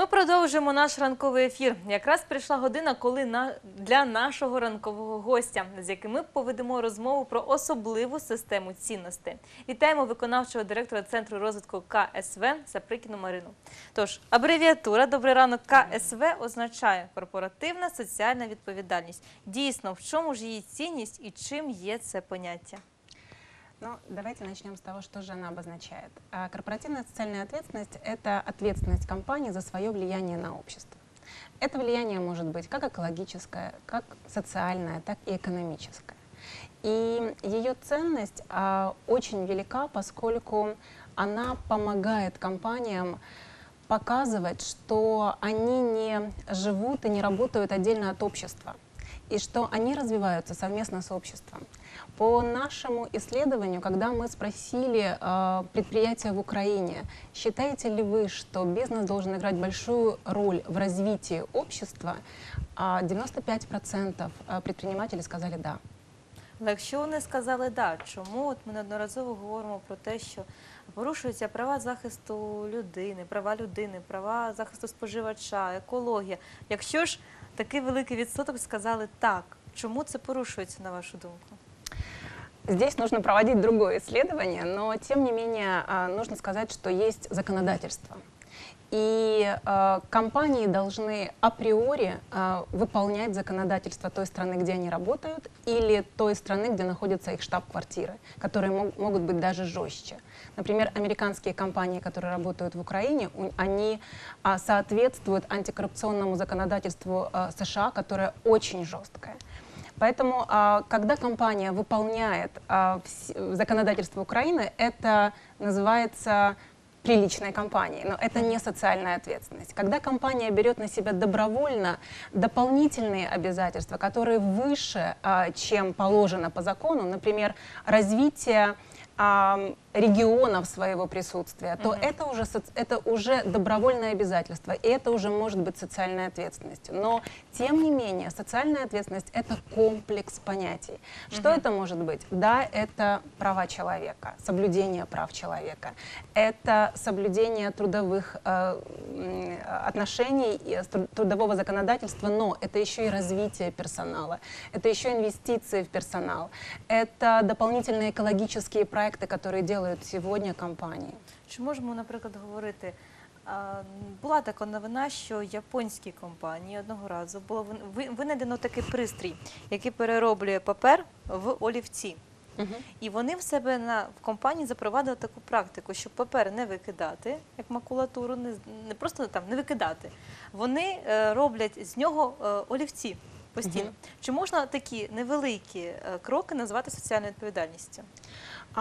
Ми продовжуємо наш ранковий ефір. Якраз прийшла година, коли на для нашого ранкового гостя, з яким ми поведемо розмову про особливу систему цінностей. Вітаємо виконавчого директора центру розвитку КСВ Саприкіну Марину. Тож абревіатура Добрий ранок КСВ означає корпоративна соціальна відповідальність. Дійсно, в чому ж її цінність і чим є це поняття? Ну, давайте начнем с того, что же она обозначает. А, Корпоративная социальная ответственность – это ответственность компании за свое влияние на общество. Это влияние может быть как экологическое, как социальное, так и экономическое. И ее ценность а, очень велика, поскольку она помогает компаниям показывать, что они не живут и не работают отдельно от общества, и что они развиваются совместно с обществом. По нашему исследованию, когда мы спросили э, предприятия в Украине, считаете ли вы, что бизнес должен играть большую роль в развитии общества, а 95% предпринимателей сказали «да». Але якщо вони сказали да, чому от ми неодноразово говоримо про те, що порушуються права захисту людини, права людини, права захисту споживача, екологія. Якщо ж такий великий відсоток сказали так, чому це порушується на вашу думку? Здесь нужно проводить другое исследование, но тем не менее а, нужно сказать, что есть законодательство. И э, компании должны априори э, выполнять законодательство той страны, где они работают, или той страны, где находятся их штаб-квартиры, которые мог, могут быть даже жестче. Например, американские компании, которые работают в Украине, у, они э, соответствуют антикоррупционному законодательству э, США, которое очень жесткое. Поэтому, а, когда компания выполняет а, законодательство Украины, это называется приличной компанией, но это не социальная ответственность. Когда компания берет на себя добровольно дополнительные обязательства, которые выше, а, чем положено по закону, например, развитие регионов своего присутствия, то mm-hmm. это, уже, это уже добровольное обязательство, и это уже может быть социальной ответственностью. Но, тем не менее, социальная ответственность — это комплекс понятий. Mm-hmm. Что это может быть? Да, это права человека, соблюдение прав человека, это соблюдение трудовых э, отношений, трудового законодательства, но это еще и развитие персонала, это еще инвестиции в персонал, это дополнительные экологические проекты, которые делают делають сьогодні компанії? Чи можемо, наприклад, говорити? Була така новина, що японські компанії одного разу було винайдено такий пристрій, який перероблює папер в олівці. Угу. І вони в себе на в компанії запровадили таку практику, щоб папер не викидати, як макулатуру, не не просто там не викидати. Вони е, роблять з нього е, олівці постійно. Угу. Чи можна такі невеликі е, кроки назвати соціальною відповідальністю?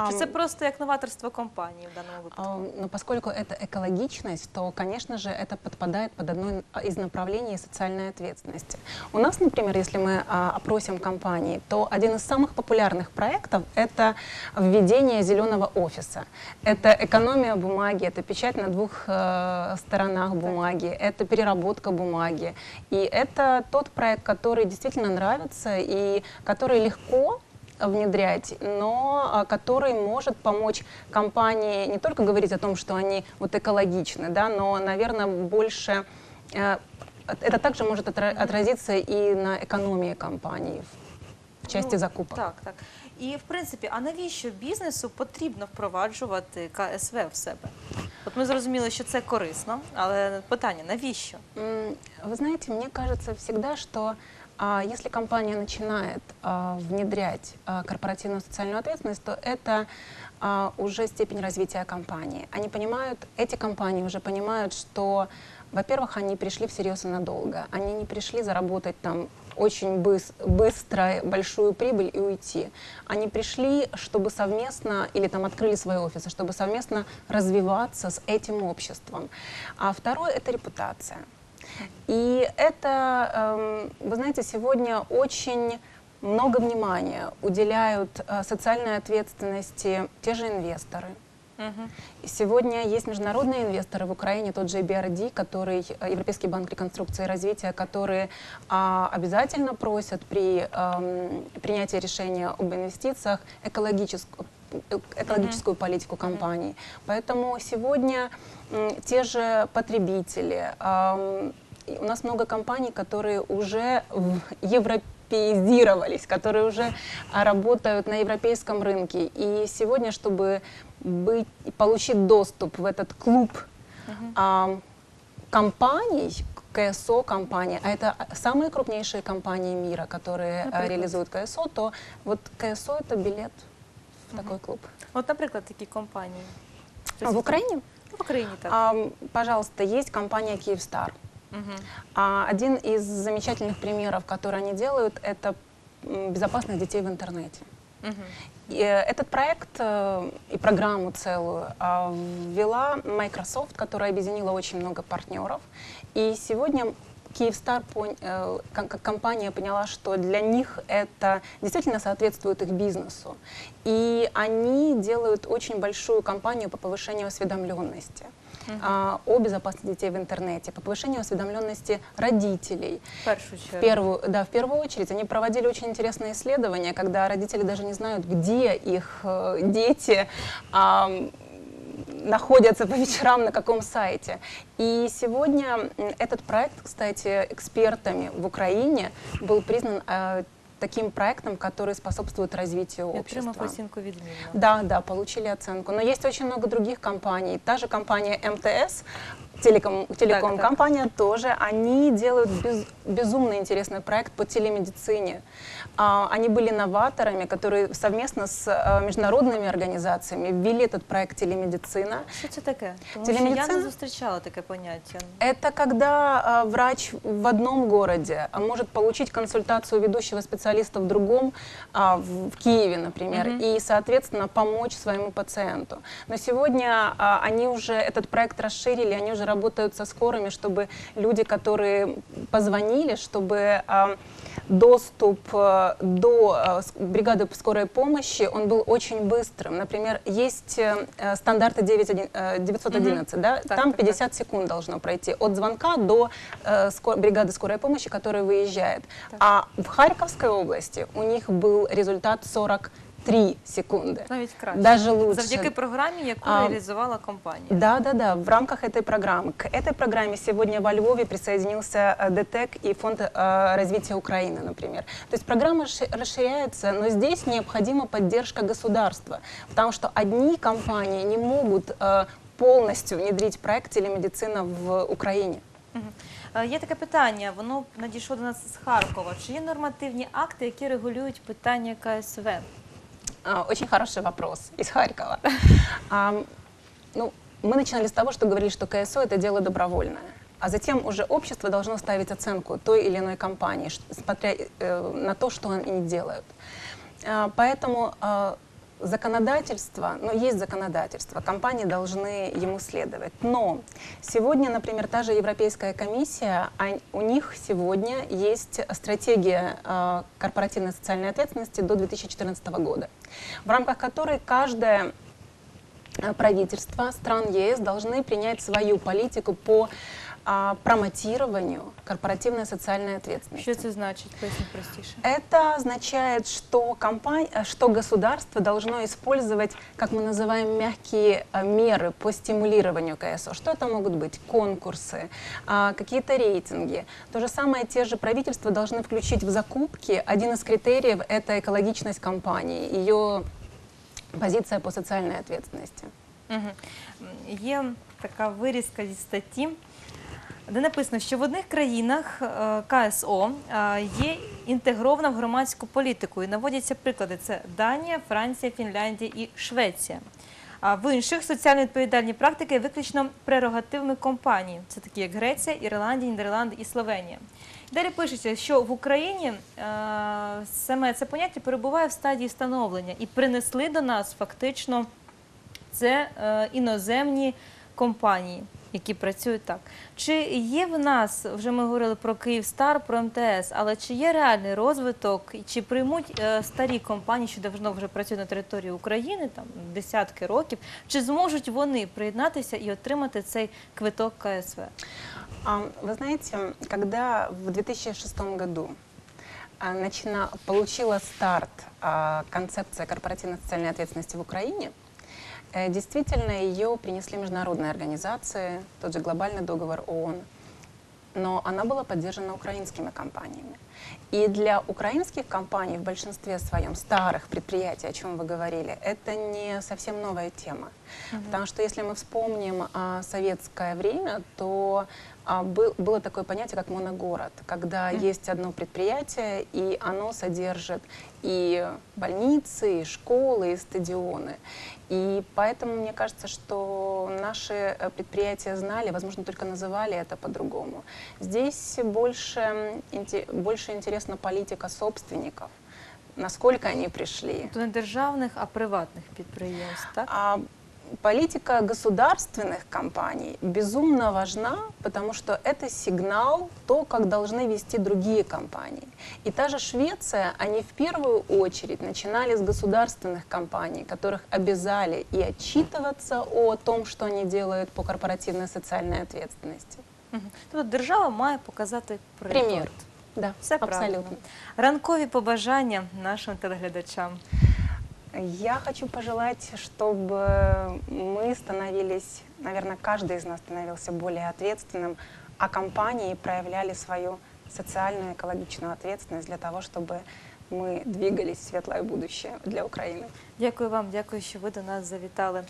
Чи це просто як новаторство компании в данном выпадке? Но поскольку это экологичность, то, конечно же, это подпадает под одно из направлений социальной ответственности. У нас, например, если мы а, опросим компании, то один из самых популярных проектов – это введение зеленого офиса. Это экономия бумаги, это печать на двух э, сторонах бумаги, это переработка бумаги. И это тот проект, который действительно нравится и который легко внедрять, но а, который может помочь компании не только говорить о том, что они вот экологичны, да, но, наверное, больше э, это также может отразиться и на экономии компании в части ну, закупок. Так, так. І в принципі, а навіщо бізнесу потрібно впроваджувати КСВ в себе? От ми зрозуміли, що це корисно, але питання навіщо? Ви знаєте, мені кажется всегда, що А если компания начинает а, внедрять а, корпоративную социальную ответственность, то это а, уже степень развития компании. Они понимают, эти компании уже понимают, что, во-первых, они пришли всерьез и надолго. Они не пришли заработать там очень быс быстро большую прибыль и уйти. Они пришли, чтобы совместно, или там открыли свои офисы, чтобы совместно развиваться с этим обществом. А второе — это репутация. И это, эм, вы знаете, сегодня очень много внимания уделяют э, социальной ответственности те же инвесторы. Угу. Сегодня есть международные инвесторы в Украине, тот же EBRD, который, э, Европейский банк реконструкции и развития, которые а, обязательно просят при а, принятии решения об инвестициях экологическую экологическую политику компании. Поэтому сегодня те же потребители, у нас много компаний, которые уже в- европеизировались, которые уже а, работают на европейском рынке. И сегодня, чтобы быть, получить доступ в этот клуб ам, компаний, КСО компании, а это самые крупнейшие компании мира, которые а, Например? реализуют КСО, то вот КСО это билет в такой клуб. От, наприклад, такі компанії. А в Украине, В Україні так. ам, пожалуйста, есть компания Киевстар. Мгм. А один из замечательных примеров, который они делают, это м, безопасность детей в интернете. Мгм. И, э, этот проект э, и программу целую а, ввела Microsoft, которая объединила очень много партнеров. И сегодня Киевстар, э, компания поняла, что для них это действительно соответствует их бизнесу. И они делают очень большую кампанию по повышению осведомленности а, о безопасности детей в интернете, по повышению осведомленности родителей. В первую, да, в первую очередь они проводили очень интересные исследования, когда родители даже не знают, где их э, дети находятся по вечерам, на каком сайте. И сегодня м, этот проект, кстати, экспертами в Украине был признан э, таким проектом, который способствует развитию І общества. отримав оцінку відмінно. Да, да, получили оценку. Но есть очень много других компаний. Та же компания МТС, телеком, телеком так. компания тоже, они делают без- безумно интересный проект по телемедицине. А, они были новаторами, которые совместно с э, международными организациями ввели этот проект телемедицина. Що це таке? Тому що я Телемедицина? не зустрічала таке поняття. Это когда а, врач в одном городе а, может получить консультацию ведущего специалиста в другом, а, в, в Киеве, например, Мгм. и, соответственно, помочь своему пациенту. Но сегодня а, они уже этот проект расширили, они уже работают со скорыми, чтобы люди, которые позвонили, чтобы а, доступ э, до э, бригады скорой помощи, он был очень быстрым. Например, есть э, стандарты 911, э, 911 да? Так, там так, так. 50 секунд должно пройти от звонка до бригады скорой помощи, которая выезжает. Так. А в Харьковской области у них был результат 43 секунды. Навіть краще. Даже лучше. Завдяки програмі, яку А, реалізувала компанія. Да, да, да, в рамках этой программы. К этой программе сегодня во Львове присоединился э, ДТЭК и Фонд э, развития Украины, например. То есть программа ши- расширяется, но здесь необходима поддержка государства, потому что одни компании не могут э, полностью внедрить проект телемедицина в Украине. Мгм. Е, Є таке питання, воно надійшло до нас з Харкова. Чи є нормативні акти, які регулюють питання КСВ? А, Очень хороший вопрос из Харькова. Ам, Ну, мы начинали с того, что говорили, что КСО это дело добровольное. А затем уже общество должно ставить оценку той или иной компании, смотря э, на то, что они делают. А, Поэтому а, законодательство, ну, есть законодательство, компании должны ему следовать. Но сегодня, например, та же Европейская комиссия, ань- у них сегодня есть стратегия а, корпоративной социальной ответственности до 2014 года, в рамках которой каждое э, правительства стран ЕС должны принять свою политику по а, промотированию корпоративной социальной ответственности. Що це значить? Поясніть простіше. Это означает, что, компания, что государство должно использовать, как мы называем, мягкие э, меры по стимулированию КСО. Что это могут быть? Конкурсы, а, какие-то рейтинги. То же самое те же правительства должны включить в закупки. Один из критериев – это экологичность компании, ее позиция по социальной ответственности. Мгм. Є така вирізка зі статті, Де написано, що в одних країнах е, КСО е, є інтегрована в громадську політику. І наводяться приклади: це Данія, Франція, Фінляндія і Швеція. А в інших соціально відповідальні практики виключно прерогативами компаній. Це такі як Греція, Ірландія, Нідерланди і Словенія. Далі пишеться, що в Україні е, саме це поняття перебуває в стадії становлення і принесли до нас фактично це іноземні компанії, які працюють так. Чи є в нас, вже ми говорили про Київстар, про МТС, але чи є реальний розвиток, чи приймуть е, старі компанії, що давно вже працюють на території України, там десятки років, чи зможуть вони приєднатися і отримати цей квиток КСВ? А, Вы знаете, когда в 2006 году начина- получила старт а, концепция корпоративной социальной ответственности в Украине, действительно ее принесли международные организации, тот же глобальный договор ООН, но она была поддержана украинскими компаниями. И для украинских компаний в большинстве своем старых предприятий, о чем вы говорили, это не совсем новая тема. Потому что если мы вспомним а, советское время, то а, был- было такое понятие, как моногород, когда есть одно предприятие, и оно содержит и больницы, и школы, и стадионы. И поэтому мне кажется, что наши э, предприятия знали, возможно, только называли это по-другому. Здесь больше, инте- больше интересна политика собственников, насколько они пришли. То не державних, а приватних підприємств, так? А политика государственных компаний безумно важна, потому что это сигнал, то, как должны вести другие компании. И та же Швеция, они в первую очередь начинали с государственных компаний, которых обязали и отчитываться о том, что они делают по корпоративной социальной ответственности. Мгм. Тобто держава має показати приклад. Пример. Да, Все правильно. абсолютно. Ранкові побажання нашим телеглядачам. Я хочу пожелать, чтобы мы становились, наверное, каждый из нас становился более ответственным, а компании проявляли свою социальную, экологичную ответственность для того, чтобы мы двигались в светлое будущее для Украины. Дякую вам, дякую, що ви до нас завітали.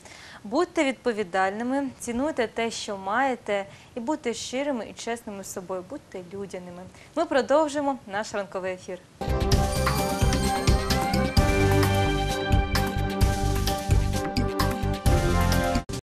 Будьте відповідальними, цінуйте те, що маєте, і будьте щирими і чесними з собою, будьте людяними. Ми продовжимо наш ранковий ефір.